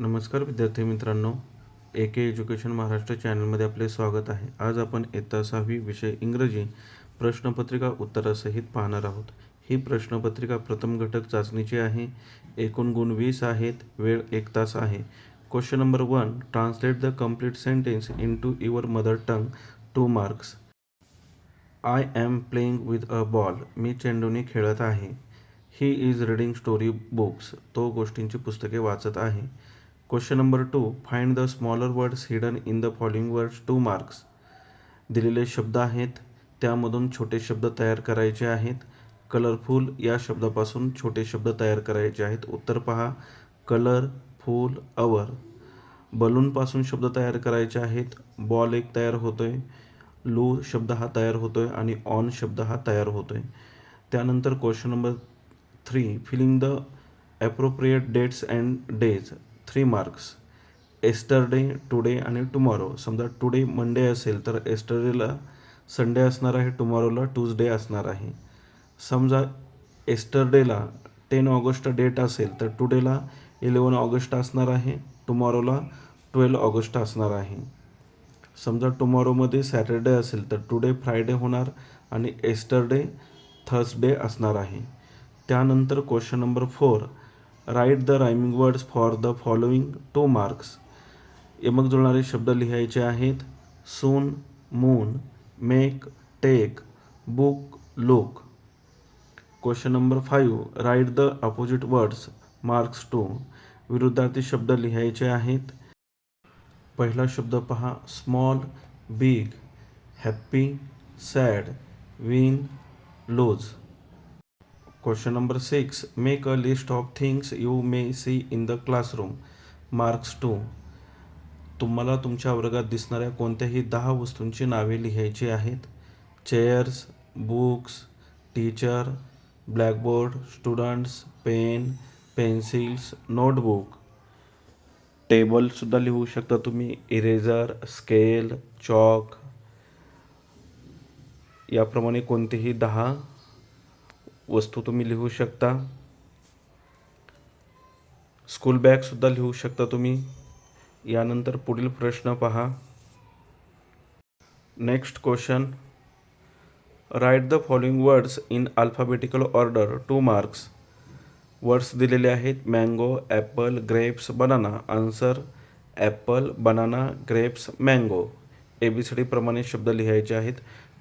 नमस्कार विद्यार्थी मित्रांनो ए के एज्युकेशन महाराष्ट्र चॅनलमध्ये आपले स्वागत आहे. आज आपण इयत्ता सहावी विषय इंग्रजी प्रश्नपत्रिका उत्तरासहित पाहणार आहोत. ही प्रश्नपत्रिका प्रथम घटक चाचणीची आहे. एकूण गुण वीस आहेत. वेळ एक तास आहे. Question number one translate the complete sentence into your mother tongue two marks I am playing with a ball मी चेंडूने खेळत आहे. He is reading story books तो गोष्टींची पुस्तके वाचत आहे. Question number two find the smaller words hidden in the following words two marks दिलेले शब्द आहेत त्यामधून छोटे शब्द तयार करायचे आहेत. कलरफुल या शब्दापासून छोटे शब्द तयार करायचे आहेत. उत्तर पहा कलर फूल अवर. बलूनपासून शब्द तयार करायचे आहेत. बॉल एक तयार होतो आहे लू शब्द हा तयार होतो आहे आणि ऑन शब्द हा तयार होतो आहे त्यानंतर question number three filling the appropriate dates and days three marks yesterday today आणि टुमॉरो समजा टुडे मंडे असेल तर एस्टरडेला संडे असणार आहे टुमॉरोला ट्यूजडे असणार आहे. समजा एस्टरडेला टेन ऑगस्ट डेट असेल तर टुडेला इलेवन ऑगस्ट असणार आहे टुमॉरोला ट्वेल्व ऑगस्ट असणार आहे. समजा टुमॉरोमध्ये सॅटरडे असेल तर टुडे फ्रायडे होणार आणि एस्टरडे थर्सडे असणार आहे. त्यानंतर question number four write the rhyming words for the following two marks. यमक जुळणारे शब्द लिहायचे आहेत soon moon make take book look. Question number five write the opposite words marks two. विरुद्धार्थी शब्द लिहायचे आहेत. पहिला शब्द पहा small big happy sad win lose. Question number six make a list of things you may see in the classroom marks two तुम्हाला तुमच्या वर्गात दिसणाऱ्या कोणत्याही दहा वस्तूंची नावे लिहायची आहेत? Chairs books teacher blackboard students pen pencils notebook टेबलसुद्धा लिहू शकता तुम्ही. इरेझर स्केल चॉक याप्रमाणे कोणतेही दहा वस्तू तुम्ही लिहू शकता. स्कूल बॅगसुद्धा लिहू शकता तुम्ही. यानंतर पुढील प्रश्न पहा. Next question write the following words in alphabetical order two marks words दिलेले आहेत. Mango apple grapes banana answer apple banana grapes mango A B C डीप्रमाणे शब्द लिहायचे आहेत.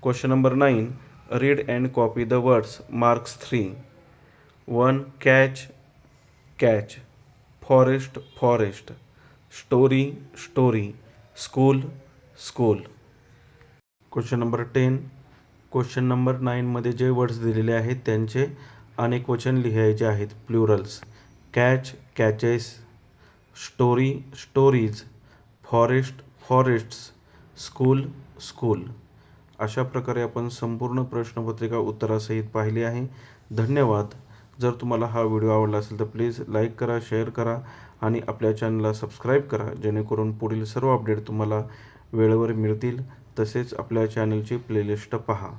Question number nine read and copy the words marks three one catch catch forest forest story story school school question number ten question number नाईनमध्ये जे words दिलेले आहेत त्यांचे अनेक वचन लिहायचे आहेत. Plurals catch catches story stories forest forests school school अशा प्रकारे आपण संपूर्ण प्रश्नपत्रिका उत्तरासहित पाहिली आहे. धन्यवाद. जर तुम्हाला हा व्हिडिओ आवडला असेल तर प्लीज लाईक करा शेअर करा आणि आपल्या चॅनलला सबस्क्राईब करा जेणेकरून पुढील सर्व अपडेट तुम्हाला वेळेवर मिळतील. तसेच आपल्या चॅनलची प्लेलिस्ट पहा.